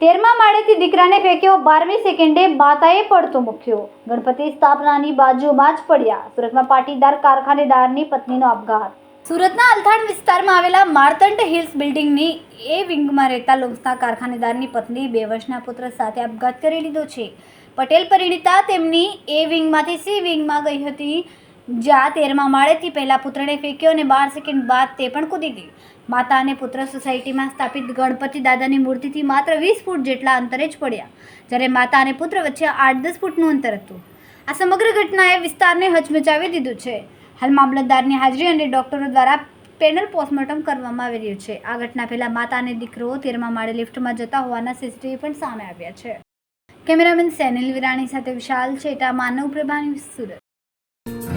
તેરમા માળેથી દીકરાને ફેંક્યો, બારમી સેકન્ડે માતાએ પડતો મૂક્યો. ગણપતિ સ્થાપનાની બાજુમાં જ પડ્યા. સુરતમાં પાટીદાર કારખાનેદારની પત્નીનો આપઘાત. સુરતના અલથાણ વિસ્તારમાં આવેલા માર્તંડ હિલ્સ બિલ્ડિંગની એ વિંગમાં રહેતા લોન્સના કારખાનેદારની પત્ની બે વર્ષના પુત્ર સાથે આપઘાત કરી લીધો છે. પટેલ પરિણીતા તેમની એ વિંગમાંથી સી વિંગમાં ગઈ હતી. જ્યાં તેરમા માળેથી પહેલા પુત્રને ફેંક્યો અને બાર સેકન્ડ બાદ તે પણ કૂદી ગઈ માતા અને પુત્ર સોસાયટીમાં સ્થાપિત ગણપતિ દાદાની મૂર્તિથી માત્ર વીસ ફૂટ જેટલા અંતરે જ પડ્યા, જ્યારે માતા અને પુત્ર વચ્ચે આઠ દસ ફૂટનું અંતર હતું. આ સમગ્ર ઘટનાએ વિસ્તારને હચમચાવી દીધું છે. હાલ મામલતદારની હાજરી અને ડોક્ટરો દ્વારા પેનલ પોસ્ટમોર્ટમ કરવામાં આવી રહ્યું છે. આ ઘટના પહેલાં માતા અને દીકરો તેરમા માળે લિફ્ટમાં જતા હોવાના સીસીટીવી પણ સામે આવ્યા છે. કેમેરામેન સેનિલ વિરાણી સાથે વિશાલ છેટા માનવ પ્રભા ન્યૂઝ સુરત.